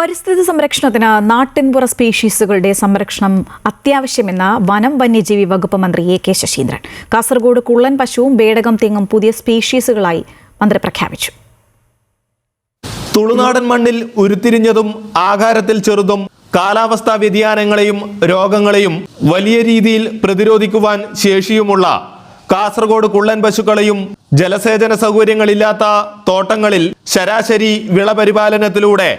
പരിസ്ഥിതി സംരക്ഷണത്തിന് നാട്ടിൻപുറ സ്പീഷീസുകളുടെ സംരക്ഷണം അത്യാവശ്യമെന്ന വനം വന്യജീവി വകുപ്പ് മന്ത്രി എ കെ ശശീന്ദ്രൻ. കാസർഗോഡ് കുള്ളൻ പശുവും ബേടകം തെങ്ങും പുതിയ സ്പീഷീസുകളായി മന്ത്രി പ്രഖ്യാപിച്ചു. തുളുനാടൻ മണ്ണിൽ ഉരുത്തിരിഞ്ഞതും ആകാരത്തിൽ ചെറുതും കാലാവസ്ഥാ വ്യതിയാനങ്ങളെയും രോഗങ്ങളെയും വലിയ രീതിയിൽ പ്രതിരോധിക്കുവാൻ ശേഷിയുമുള്ള കാസർഗോഡ് കുള്ളൻ പശുക്കളെയും ജലസേചന സൗകര്യങ്ങളില്ലാത്ത തോട്ടങ്ങളിൽ ശരാശരി വിളപരിപാലനത്തിലൂടെ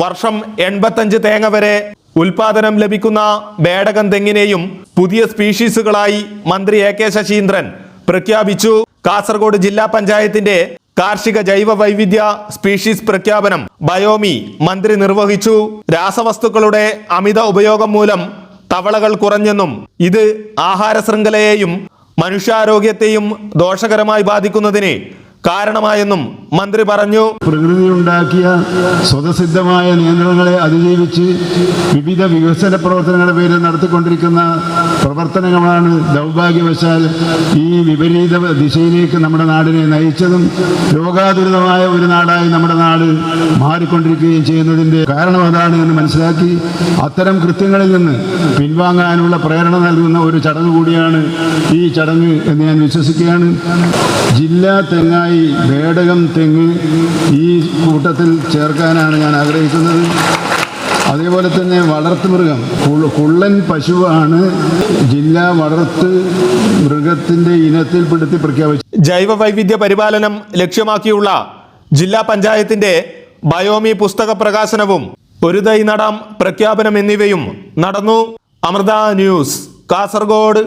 വർഷം എൺപത്തഞ്ച് തേങ്ങ വരെ ഉൽപാദനം ലഭിക്കുന്ന ബേടകം തെങ്ങിനെയും പുതിയ സ്പീഷീസുകളായി മന്ത്രി എ കെ ശശീന്ദ്രൻ പ്രഖ്യാപിച്ചു. കാസർഗോഡ് ജില്ലാ പഞ്ചായത്തിന്റെ കാർഷിക ജൈവ വൈവിധ്യ സ്പീഷീസ് പ്രഖ്യാപനം ബയോമി മന്ത്രി നിർവഹിച്ചു. രാസവസ്തുക്കളുടെ അമിത ഉപയോഗം മൂലം തവളകൾ കുറഞ്ഞെന്നും ഇത് ആഹാര ശൃംഖലയെയും മനുഷ്യാരോഗ്യത്തെയും ദോഷകരമായി ബാധിക്കുന്നതിന് കാരണമായെന്നും മന്ത്രി പറഞ്ഞു. പ്രകൃതി ഉണ്ടാക്കിയ സ്വതസിദ്ധമായ നിയന്ത്രണങ്ങളെ അതിജീവിച്ച് വിവിധ വികസന പ്രവർത്തനങ്ങളുടെ പേരിൽ നടത്തിക്കൊണ്ടിരിക്കുന്ന പ്രവർത്തനങ്ങളാണ് ദൗർഭാഗ്യവശാൽ ഈ വിപരീത ദിശയിലേക്ക് നമ്മുടെ നാടിനെ നയിച്ചതും രോഗാതുരിതമായ ഒരു നാടായി നമ്മുടെ നാട് മാറിക്കൊണ്ടിരിക്കുകയും ചെയ്യുന്നതിന്റെ കാരണം അതാണ് എന്ന് മനസ്സിലാക്കി അത്തരം കൃത്യങ്ങളിൽ നിന്ന് പിൻവാങ്ങാനുള്ള പ്രേരണ നൽകുന്ന ഒരു ചടങ്ങ് കൂടിയാണ് ഈ ചടങ്ങ് എന്ന് ഞാൻ വിശ്വസിക്കുകയാണ്. ജില്ലാ തെങ്ങായി വേടകം തെങ്ങ് ഈ കൂട്ടത്തിൽ ചേർക്കാനാണ് ഞാൻ ആഗ്രഹിക്കുന്നത്. അതേപോലെ തന്നെ വളർത്തുമൃഗം. മൃഗം കുള്ളൻ പശുവാണ് ജില്ലാ വളർത്ത് മൃഗത്തിന്റെ ഇനത്തിൽപ്പെടുത്തി പ്രഖ്യാപിച്ചു ജൈവ വൈവിധ്യ പരിപാലനം ലക്ഷ്യമാക്കിയുള്ള ജില്ലാ പഞ്ചായത്തിന്റെ ബയോമി പുസ്തക പ്രകാശനവും ഒരു തൈ നടാം പ്രഖ്യാപനം എന്നിവയും നടന്നു. അമൃത ന്യൂസ് കാസർഗോഡ്.